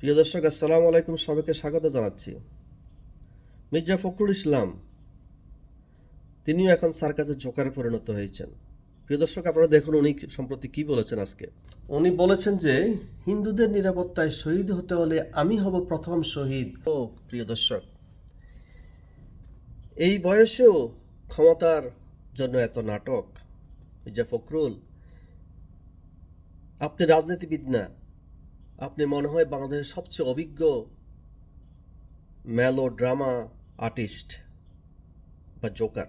প্রিয় দর্শক, আসসালামু আলাইকুম। সবাইকে স্বাগত জানাচ্ছি। মির্জা ফখরুল ইসলাম, তিনিও এখন সার্কাসের জোকারে পরিণত হয়েছেন। প্রিয় দর্শক, আপনারা দেখুন উনি সম্প্রতি কি বলেছেন আজকে। উনি বলেছেন যে, হিন্দুদের নিরাপত্তায় শহীদ হতে হলে আমি হব প্রথম শহীদ। ও প্রিয় দর্শক, এই বয়সেও ক্ষমতার জন্য এত নাটক, মির্জা ফখরুল। আপনি রাজনীতিবিদ না আপনি মনে হয় বাংলাদেশের সবচেয়ে অভিজ্ঞ মেলো ড্রামা আর্টিস্ট বা জোকার।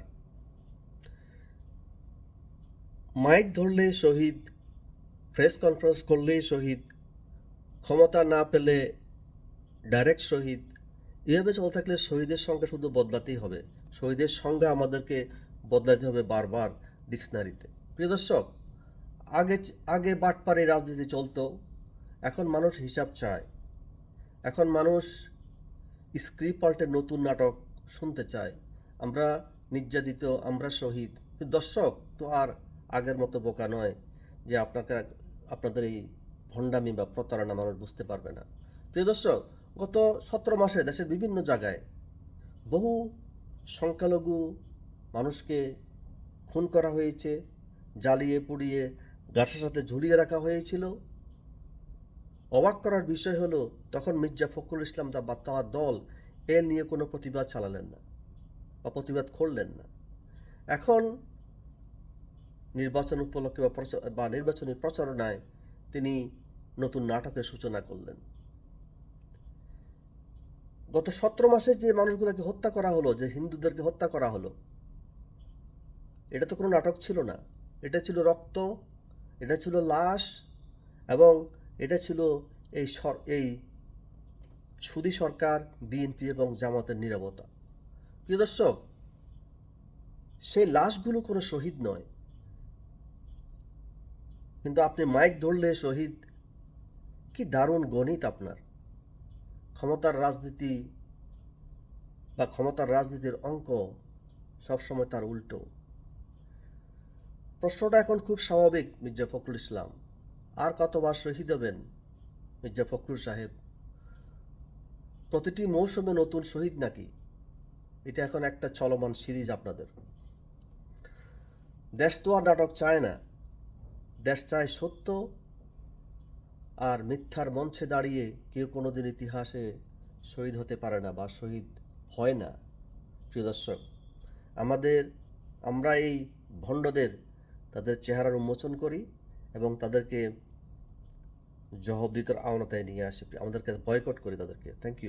মাইক ধরলে শহীদ, প্রেস কনফারেন্স করলেই শহীদ, ক্ষমতা না পেলে ডাইরেক্ট শহীদ, এভাবে চলতে থাকলে শহীদের সংখ্যা শুধু বদলাতেই হবে। শহীদের সংখ্যা আমাদেরকে বদলাতে হবে বারবার ডিকশনারিতে। প্রিয় দর্শক, আগে আগে বাটপারে রাজনীতি চলতো এখন মানুষ হিসাব চায়। এখন মানুষ স্ক্রিপ্ট পাল্টে নতুন নাটক শুনতে চায়। আমরা নির্যাতিত, আমরা শহীদ। দর্শক, তো আর আগের মতো বোকা নয় যে আপনাকে, আপনাদের এই ভণ্ডামি বা প্রতারণা মানুষ বুঝতে পারবে না। প্রিয় দর্শক, গত সতেরো মাসে দেশের বিভিন্ন জায়গায় বহু সংখ্যালঘু মানুষকে খুন করা হয়েছে, জ্বালিয়ে পুড়িয়ে, গাছের সাথে ঝুলিয়ে রাখা হয়েছিল। অবাক করার বিষয় হলো, তখন মির্জা ফখরুল ইসলাম বা তার দল এ নিয়ে কোনো প্রতিবাদ চালালেন না বা প্রতিবাদ করলেন না। এখন নির্বাচন উপলক্ষে বা বা নির্বাচনী প্রচারণায় তিনি নতুন নাটকের সূচনা করলেন। গত সতেরো মাসে যে মানুষগুলোকে হত্যা করা হলো, যে হিন্দুদেরকে হত্যা করা হলো, এটা তো কোনো নাটক ছিল না। এটা ছিল রক্ত, এটা ছিল লাশ এবং এটা ছিল এই সর, এই সুদী সরকার, বিএনপি এবং জামাতের নিরাপত্তা প্রিয় দর্শক, সেই লাশগুলো কোনো শহীদ নয়। কিন্তু আপনি মাইক ধরলে শহীদ, কি দারুণ গণিত আপনার। ক্ষমতার রাজনীতি বা ক্ষমতার রাজনীতির অঙ্ক সবসময় তার উল্টো। প্রশ্নটা এখন খুব স্বাভাবিক মির্জা ফখরুল ইসলাম। আর কতবার শহীদ হবেন? মির্জা ফখরুল সাহেব। প্রতিটি মৌসুমে নতুন শহীদ নাকি? এটা এখন একটা চলমান সিরিজ আপনাদের। দেশ তো আর নাটক চায় না। দেশ চায় সত্য আর মিথ্যার মঞ্চে দাঁড়িয়ে কেউ কোনোদিন ইতিহাসে শহীদ হতে পারে না বা শহীদ হয় না। প্রিয় দর্শক, আমাদের, আমরা এই ভণ্ডদের তাদের চেহারার উন্মোচন করি এবং তাদেরকে জবাবদিহিতার আওনাতায় নিয়ে আসে আমাদেরকে বয়কট করি তাদেরকে। Thank you